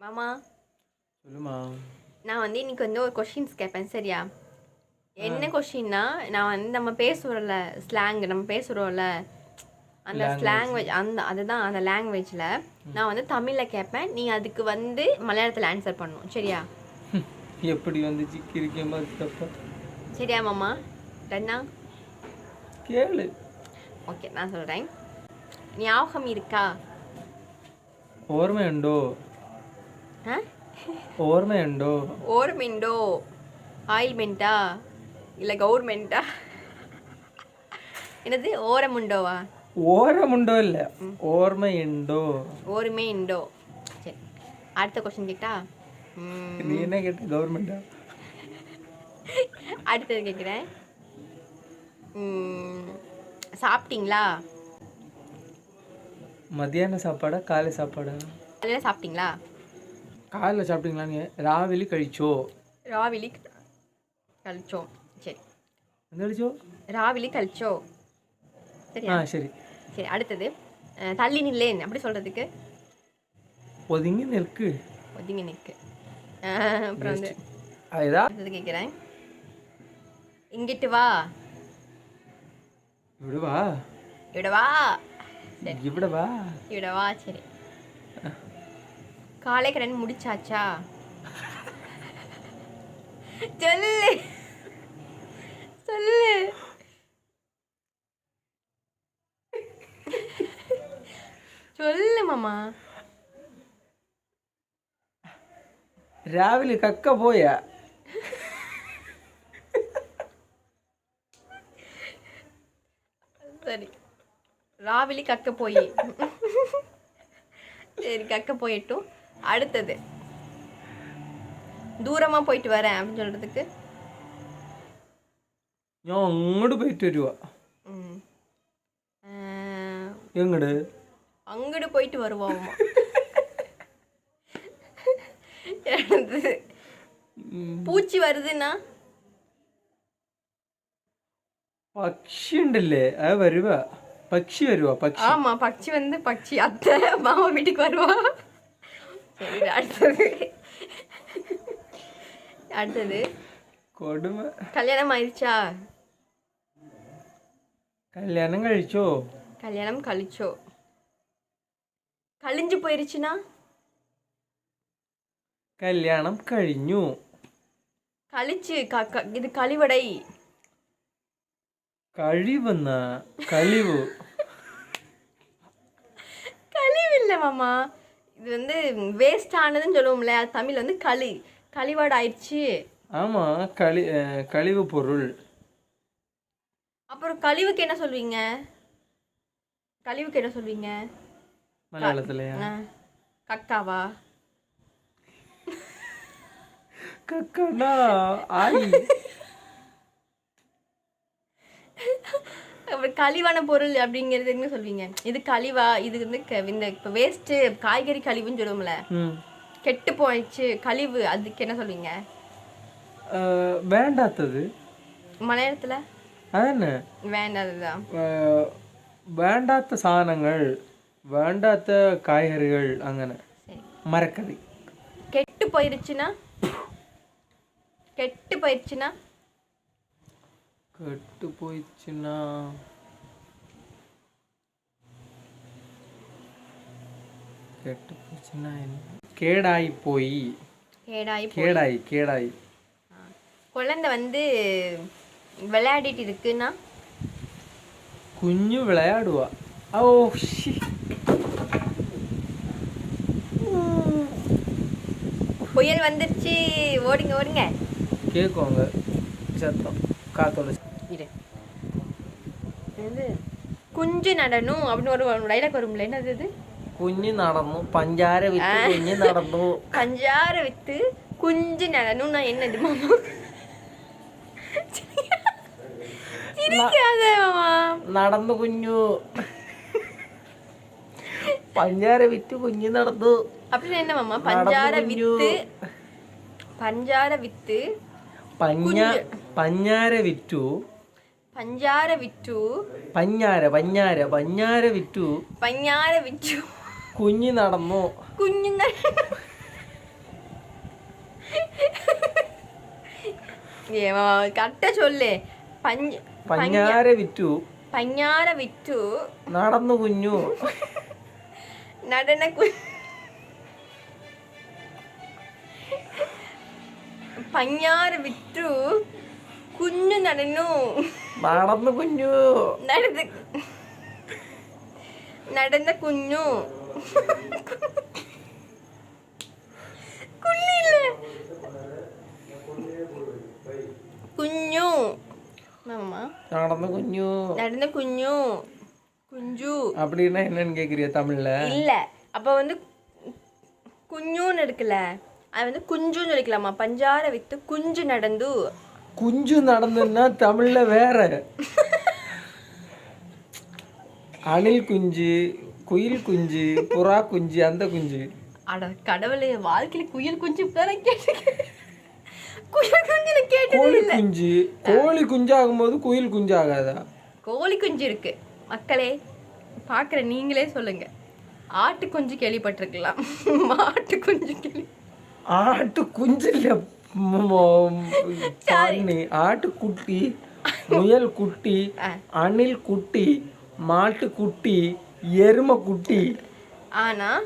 மாமா. சொல்லுமா நான் வந்து இன்னைக்கு வந்து ஒரு கொஷின்ஸ் கேட்பேன் சரியா? என்ன கொஷின்னா நான் வந்து நம்ம பேசுகிறோம்ல ஸ்லாங் நம்ம பேசுகிறோம்ல அந்த ஸ்லாங்குவேஜ் அந்த அதுதான் அந்த லாங்குவேஜில் நான் வந்து தமிழில் கேட்பேன் நீங்கள் அதுக்கு வந்து மலையாளத்தில் ஆன்சர் பண்ணணும் சரியா? எப்படி வந்துச்சு கிரிக்கமா சரியா மாமா? டன்னா கேளு. ஓகே நான் சொல்கிறேன் ஞாபகம் இருக்கா? ഓർമ്മയുണ്ടോ ஆ ഓർമ്മയുണ്ടോ ஓர்மெண்டோ ஆயில்மெண்ட்டா இல்லை கவர்மெண்ட்டா என்னது ஓரமுண்டோவா ഓരമുണ്ടോ അല്ല ഓർമ്മയുണ്ടോ ஓருமே இண்டோ சரி அடுத்த கொஸ்டின் கேட்டா ம், നീ എന്നെ കേട്ട ഗവൺമെന്റാ அடுத்தது கேட்குறேன் சாப்பிட்டீங்களா മധ്യാഹ്ന സാപ്പാടാ കാല സാപ്പാടാ அதில் சாப்பிட்டீங்களா காலைல சாப்பிட்டீங்களான்னு ராவிலி கழிச்சோ? ராவிலி கழிச்சோ. சரி. கழிச்சோ? ராவிலி கழிச்சோ. சரியா? ஆ சரி. சரி அடுத்தது. தள்ளி நில்லேன். அப்படி சொல்கிறதுக்கு ஒதுங்கி நிற்கு ஒதுங்கி நிற்கு. அப்புறம் வந்து அதுதான் கேட்குறேன் இங்கிட்டு வா. இவிடவா இவிடவா இவிடவா இவிடவா சரி. காலை கடன் முடிச்சாச்சா சொல்லு சொல்லு சொல்லு மாமா രാവിലെ കക്ക പോയാ சரி ராவிலி கக்க போய் சரி கக்க போயிட்டும் அடுத்தது தூரமா போயிட்டு வரேன் அப்படின்னு சொல்றதுக்கு ഞാൻ അങ്ങോട്ട് പോയിട്ട് വരുവാ ம். ஆஹ், എങ്ങട് அங்கிட்டு போயிட்டு வருவோம் அடுத்தது பூச்சி வருதுன்னா പക്ഷി ഉണ്ടല്ലേ അത് വരുവാ പക്ഷി വരുവാ പക്ഷി ஆமா பக்ஷி வந்து பக்ஷி அத்தை மாமா வீட்டுக்கு வருவா അടുത്തത്. അടുത്തത്. കൊടുമ. കല്യാണം മരിച്ചാ? കല്യാണം കഴിച്ചോ? കല്യാണം കളിച്ചോ? കളിഞ്ചു പോയിരിച്ചിനാ കല്യാണം കഴിഞ്ഞു. കളിച്ച് ഇത് കളിവടൈ. കഴിവെന്ന കളിവ്. കളിവില്ല മാമാ இது வந்து வேஸ்ட் ஆனதுன்னு சொல்லுவோம்ல அது தமிழ் வந்து களி. களிவாடு ஆயிடுச்சு ஆமாம் களி கழிவு பொருள். அப்புறம் கழிவுக்கு என்ன சொல்வீங்க? கழிவுக்கு என்ன சொல்வீங்க? மலையாளத்துலயா? கக்காவா? கக்கானா? ஆய். கழிவான பொருள் அப்படிங்கிறது என்ன சொல்வீங்க? இது கழிவா? இது வந்து இந்த இப்போ வேஸ்ட்டு காய்கறி கழிவுன்னு சொல்லுவோம்ல. கெட்டு போயிடுச்சு கழிவு அதுக்கு என்ன சொல்வீங்க? வேண்டாத்தது. மலையாளத்தில்? அதானே வேண்டாததுதான் வேண்டாத்த சாதனங்கள் வேண்டாத்த காய்கறிகள் அங்கே மரக்கறி. கெட்டு போயிருச்சுன்னா கெட்டு போயிடுச்சுன்னா? கட்டு போயிடுச்சுன்னா கெட்டு போச்சுன்னா என்ன? கேடாயி போய் கேடாய் கேடாய். கேடாய் குழந்தை வந்து விளையாடிட்டு இருக்குன்னா? குஞ்சு விளையாடுவா. ஓ புயல் வந்துருச்சு. ஓடுங்க ஓடுங்க. கேட்குவாங்க சத்தம். காத்தோட இரு இது குஞ்சு நடணும் அப்படின்னு ஒரு டைலாக் வரும்ல என்னது இது കുഞ്ഞ് നടന്നു പഞ്ചാര വിറ്റ് കുഞ്ഞ് നടന്നു கஞ்சார வித்து குஞ்சு நடணும்னா என்னது மாமா சிரிக்காத மாமா നടന്നു കുഞ്ഞു പഞ്ചാര വിറ്റ് കുഞ്ഞ് നടന്നു அப்படின்னு என்ன மாமா பஞ்சார குஞ்சு. வித்து பஞ்சார வித்து പഞ്ഞ പഞ്ഞാര വിറ്റു പഞ്ചാര വിറ്റു. പഞ്ഞാര പഞ്ഞാര പഞ്ഞാര വിറ്റു. പഞ്ഞാര വിറ്റു. കുഞ്ഞു നടന്നു. കുഞ്ഞു കട്ട ചൊല്ലേ. പഞ്ഞാര വിറ്റു. പഞ്ഞാര വിറ്റു. നടന്നു കുഞ്ഞു. നടന പഞ്ഞാര വിറ്റു. കുഞ്ഞു നടന്നു നടന്നു കുഞ്ഞു നടന്ന് നടന്ന കുഞ്ഞു കുഞ്ഞില്ലേ കുഞ്ഞു മാമ நடந்து குஞ்சு நடந்த குஞ்சு குஞ்சு அப்படின்னா என்னன்னு கேக்குறியா தமிழ்ல இல்ல அப்ப வந்து குஞ்சுன்னு இருக்குல்ல அது வந்து குஞ்சுன்னு சொல்லிக்கலாமா பஞ்சார வித்து குஞ்சு நடந்து குஞ்சு நடந்துன்னா தமிழ்ல வேற. அணில் குஞ்சு குயில் குஞ்சு புறா குஞ்சு அந்த குஞ்சு. அட கடவுளே வாழ்க்கையில குயில் குஞ்சு கேட்டு குயில் குஞ்சு கோழி குஞ்சு. கோழி குஞ்சு ஆகும்போது குயில் குஞ்சு ஆகாதா கோழி குஞ்சு இருக்கு. மக்களே பார்க்குற நீங்களே சொல்லுங்க. ஆட்டு குஞ்சு கேள்விப்பட்டிருக்கலாம். மாட்டு குஞ்சு கேள்வி. ஆட்டு குஞ்சு இல்ல. ம- ம- பண்ணி ஆட்டு குட்டி முயல் குட்டி. அணில் குட்டி மாட்டு குட்டி எருமை குட்டி ஆனா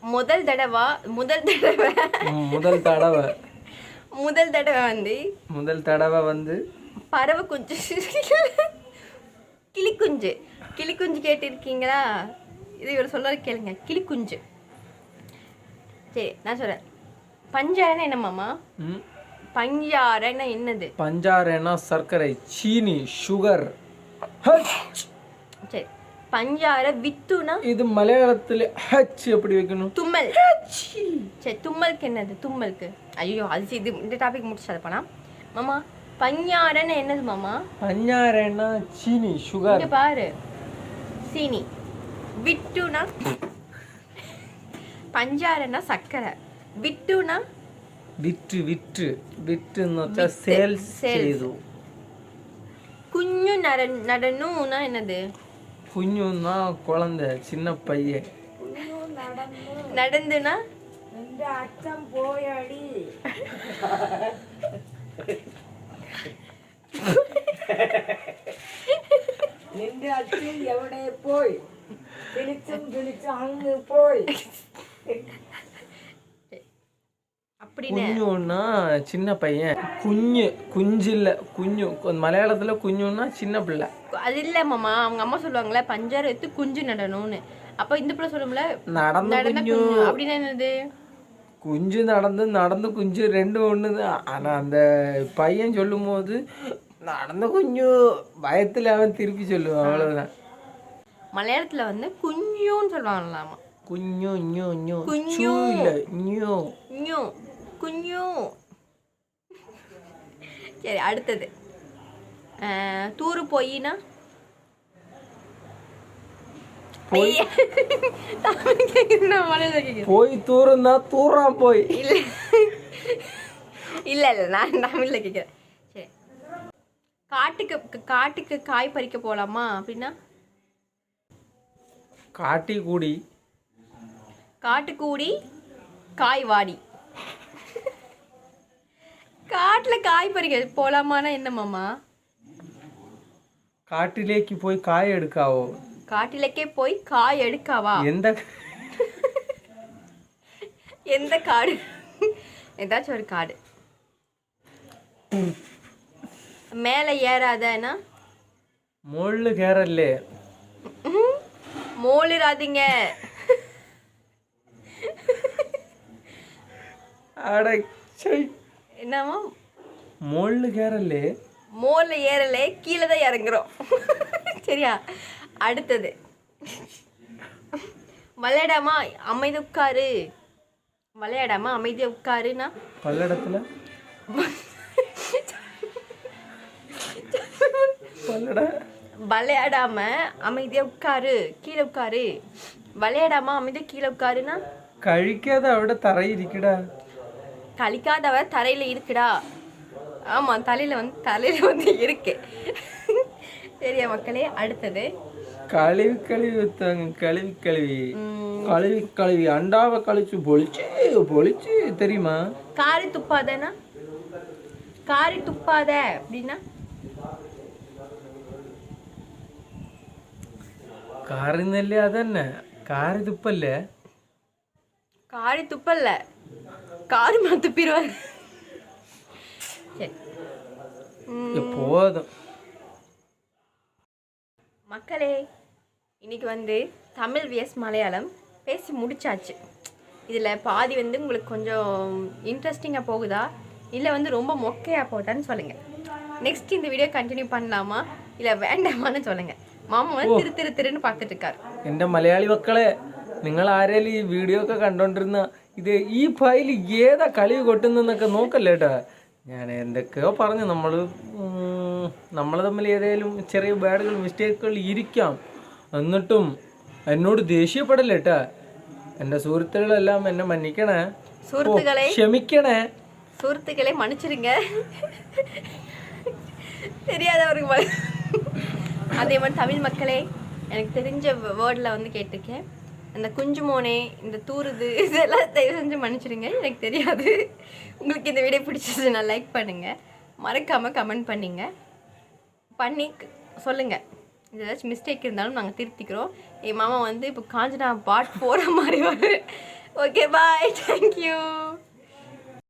முதல் தடவை முதல் தடவை. முதல் தடவை. முதல் தடவை வந்து முதல் தடவை வந்து பறவை குஞ்சு. கிளிக்குஞ்சு. கிளிக்குஞ்சு கேட்டிருக்கீங்களா? இது இவர் சொல்ல கேளுங்க. கிளிக்குஞ்சு. சரி நான் சொல்றேன். பஞ்சாரன்னா என்ன மாமா? ம், பஞ்சாரன்னா என்னது? பஞ்சாரேனா சர்க்கரை சீனி சுகர். சரி. பஞ்சார வித்துனா? இது மலையாளத்துல ஹச் எப்படி வைக்கணும்? தும்மல். சரி தும்மலுக்கு என்னது? தும்மலுக்கு. ஐயோ அது இது இந்த டாபிக் முடிச்சு போனா. மாமா பஞ்சாரன்னு என்னது மாமா? பஞ்சாரேனா சீனி சுகர் இங்க பாரு. சீனி. விட்டுனா பஞ்சாரன்னா சர்க்கரை. വിറ്റുണ വിറ്റ് വിറ്റ് വിറ്റ് എന്ന് വെച്ചാൽ സെയിൽസ് ചെയ്തു. കുഞ്ഞു നടൻ നടന്നുന്ന എന്നത്? കുഞ്ഞുന്നാ കുഴന്ത ചിന്ന പയ്യെ നടന്നുനാ എന്റെ അച്ഛൻ പോയടി. നിന്റെ അച്ഛൻ എവിടെ പോയി? വിളിച്ചും വിളിച്ചും അങ്ങ് പോയി. குஞ்சுன்னா சின்ன பையன். குஞ்சு குஞ்சு இல்ல குஞ்சு. மலையாளத்துல குஞ்சுன்னா சின்ன பிள்ளை. அது இல்ல மாமா. அவங்க அம்மா சொல்லுவாங்கல்ல பஞ்சாறு எடுத்து குஞ்சு நடணும்னு. அப்ப இந்த பிள்ளை சொல்லும்ல நடந்த குஞ்சு. அப்படின்னா என்னது? குஞ்சு நடந்து நடந்து குஞ்சு ரெண்டு ஒன்று தான் ஆனால் அந்த பையன் சொல்லும் போது நடந்த குஞ்சு. பயத்தில் அவன் திருப்பி சொல்லுவான். அவ்வளோதான் மலையாளத்தில் வந்து குஞ்சுன்னு சொல்லுவாங்களாமா. குஞ்சு ஞோ ஞோ. குஞ்சு. இல்லை ஞோ. ஞோ. குஞ்சு. சரி அடுத்தது. தூரு போயினா? போய். தூரம்னா தூரம் போய் இல்ல. இல்ல இல்ல நான் தமிழ்ல கேக்குறேன். சரி. காட்டுக்கு காட்டுக்கு காய் பறிக்க போலாமா அப்படின்னா? காட்டி கூடி காட்டுக்கூடி காய் வாடி. காட்டுல காய் பறிக்க போலாமான்னா என்ன மாமா? காட்டிலேக்கு போய் காய் எடுக்காவோ? காட்டிலக்கே போய் காய் எடுக்காவா? எந்த எந்த காடு? ஏதாச்சும் ஒரு காடு. மேலே ஏறாதன்னா முள்ளு கேரல்லே மோளிராதீங்க. அட சை என்னவா முள்ளு கேரல்லே மோர்ல ஏறலே கீழே தான் இறங்குறோம் சரியா அடுத்தது விளையாடாமா அமைதி உட்காரு விளையாடாமா அமைதியா உட்காருன்னா பல்லடத்துல பல்லட விளையாடாம அமைதியா உட்காரு கீழே உட்காரு விளையாடாம அமைதியா கீழே உட்காருன்னா കഴിക്കാതെ അവിടെ തറയിരിക്കടാ கழிக்காதவ தரையில இருக்குடா ஆமா தலையில வந்து தலையில வந்து இருக்கு சரியா மக்களே அடுத்தது கழுவி கழுவி ஊத்துவாங்க கழுவி கழுவி ம், கழுவி கழுவி அண்டாவை கழிச்சு பொழிச்சு பொழிச்சு தெரியுமா காரி துப்பாதனா காரி துப்பாத அப்படின்னா കാറുന്നല്ലേ അതന്നെ കാറ് തുപ്പല്ലേ காரி துப்பல்ல காரி மா துப்பிடுவார் சரி ம், போதும் மக்களே இன்னைக்கு வந்து தமிழ் விஎஸ் மலையாளம் பேசி முடிச்சாச்சு இதில் பாதி வந்து உங்களுக்கு கொஞ்சம் இன்ட்ரெஸ்டிங்காக போகுதா இல்லை வந்து ரொம்ப மொக்கையாக போட்டான்னு சொல்லுங்கள் நெக்ஸ்ட் இந்த வீடியோ கண்டினியூ பண்ணலாமா இல்லை வேண்டாமான்னு சொல்லுங்கள் மாமா வந்து திரு திரு திருன்னு பார்த்துட்டு இருக்காரு എൻ്റെ മലയാളി മക്കളെ നിങ്ങൾ ആരേലും ഈ വീഡിയോ ഒക്കെ കണ്ടോണ്ടിരുന്ന ഇത് ഈ ഫയൽ ഏതാ കളി കൊട്ടുന്നൊക്കെ നോക്കല്ലേ കേട്ടോ ഞാൻ എന്തൊക്കെയോ പറഞ്ഞു. നമ്മൾ നമ്മൾ തമ്മിൽ ഏതെങ്കിലും ചെറിയ ബാഡുകൾ മിസ്റ്റേക്കുകൾ ഇരിക്കാം. എന്നിട്ടും എന്നോട് ദേഷ്യപ്പെടല്ലേ കേട്ടാ എന്റെ സുഹൃത്തുക്കളെല്ലാം എന്നെ മന്നിക്കണേ. സുഹൃത്തുക്കളെ. ക്ഷമിക്കണേ. സുഹൃത്തുക്കളെ മണിച്ചിരുങ്ക தெரியாதவருக்கு அதே மாதிரி தமிழ் மக்களே எனக்கு தெரிஞ்ச வேர்டில் வந்து கேட்டிருக்கேன் அந்த குஞ்சு மோனே இந்த தூருது இதெல்லாம் தயவு செஞ்சு மன்னிச்சிடுங்க. எனக்கு தெரியாது. உங்களுக்கு இந்த வீடியோ பிடிச்சதுன்னா லைக் பண்ணுங்கள் மறக்காமல் கமெண்ட் பண்ணிங்க. பண்ணி சொல்லுங்கள் ஏதாச்சும் மிஸ்டேக் இருந்தாலும் நாங்கள் திருத்திக்கிறோம். என் மாமா வந்து இப்போ காஞ்சனா பாட் போகிற மாதிரி வரும் ஓகே பாய் தேங்க்யூ